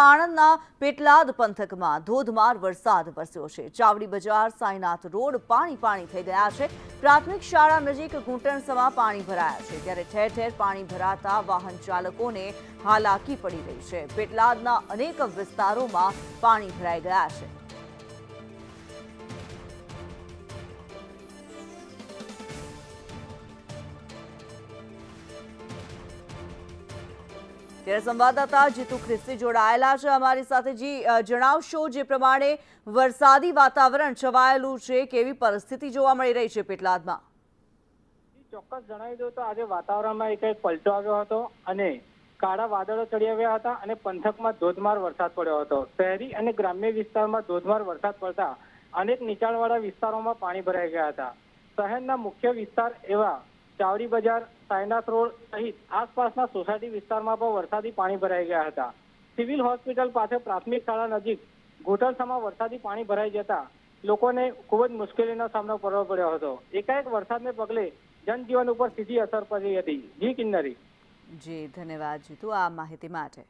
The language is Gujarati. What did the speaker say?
આણંદના પેટલાદ પંથકમાં ધોધમાર વરસાદ વરસ્યો છે. ચાવડી બજાર, સાઈનાથ રોડ પાણી પાણી થઈ ગયા છે. પ્રાથમિક શાળા નજીક ઘૂંટણસમાં પાણી ભરાયા છે. ત્યારે ઠેર ઠેર પાણી ભરાતા વાહન ચાલકોને હાલાકી પડી રહી છે. પેટલાદના અનેક વિસ્તારોમાં પાણી ભરાઈ ગયા છે. ત્યારે સંવાદદાતા જીતુ ખ્રિસ્તી જોડાયેલા છે. અમારી સાથે જી જણાવશો જે પ્રમાણે વરસાદી વાતાવરણ છવાયેલું છે, કેવી પરિસ્થિતિ જોવા મળી રહી છે પેટલાદમાં? ચોક્કસ જણાવી દઉં તો આજે વાતાવરણમાં એક પલટો આવ્યો હતો અને કાળા વાદળો ચડી આવ્યા હતા અને પંથકમાં ધોધમાર વરસાદ પડ્યો હતો. શહેરી અને ગ્રામ્ય વિસ્તારમાં ધોધમાર વરસાદ પડતા અનેક નીચાણવાળા વિસ્તારોમાં પાણી ભરાઈ ગયા હતા. શહેરના મુખ્ય વિસ્તાર એવા ચાવડી બજાર સાયનાથ રોડ સહિત આસપાસના સોસાયટી વિસ્તારમાં પણ વરસાદી પાણી ભરાઈ ગયા હતા. સિવિલ હોસ્પિટલ પાસે પ્રાથમિક શાળા નજીક ઘૂંટણસમાં વરસાદી પાણી ભરાઈ જતા લોકોને ખૂબ જ મુશ્કેલીનો સામનો કરવો પડ્યો હતો. એકાએક વરસાદને પગલે જનજીવન ઉપર સીધી અસર પડી હતી. જી કિન્નરી. જી, ધન્યવાદ જીતુ. આ માહિતી માટે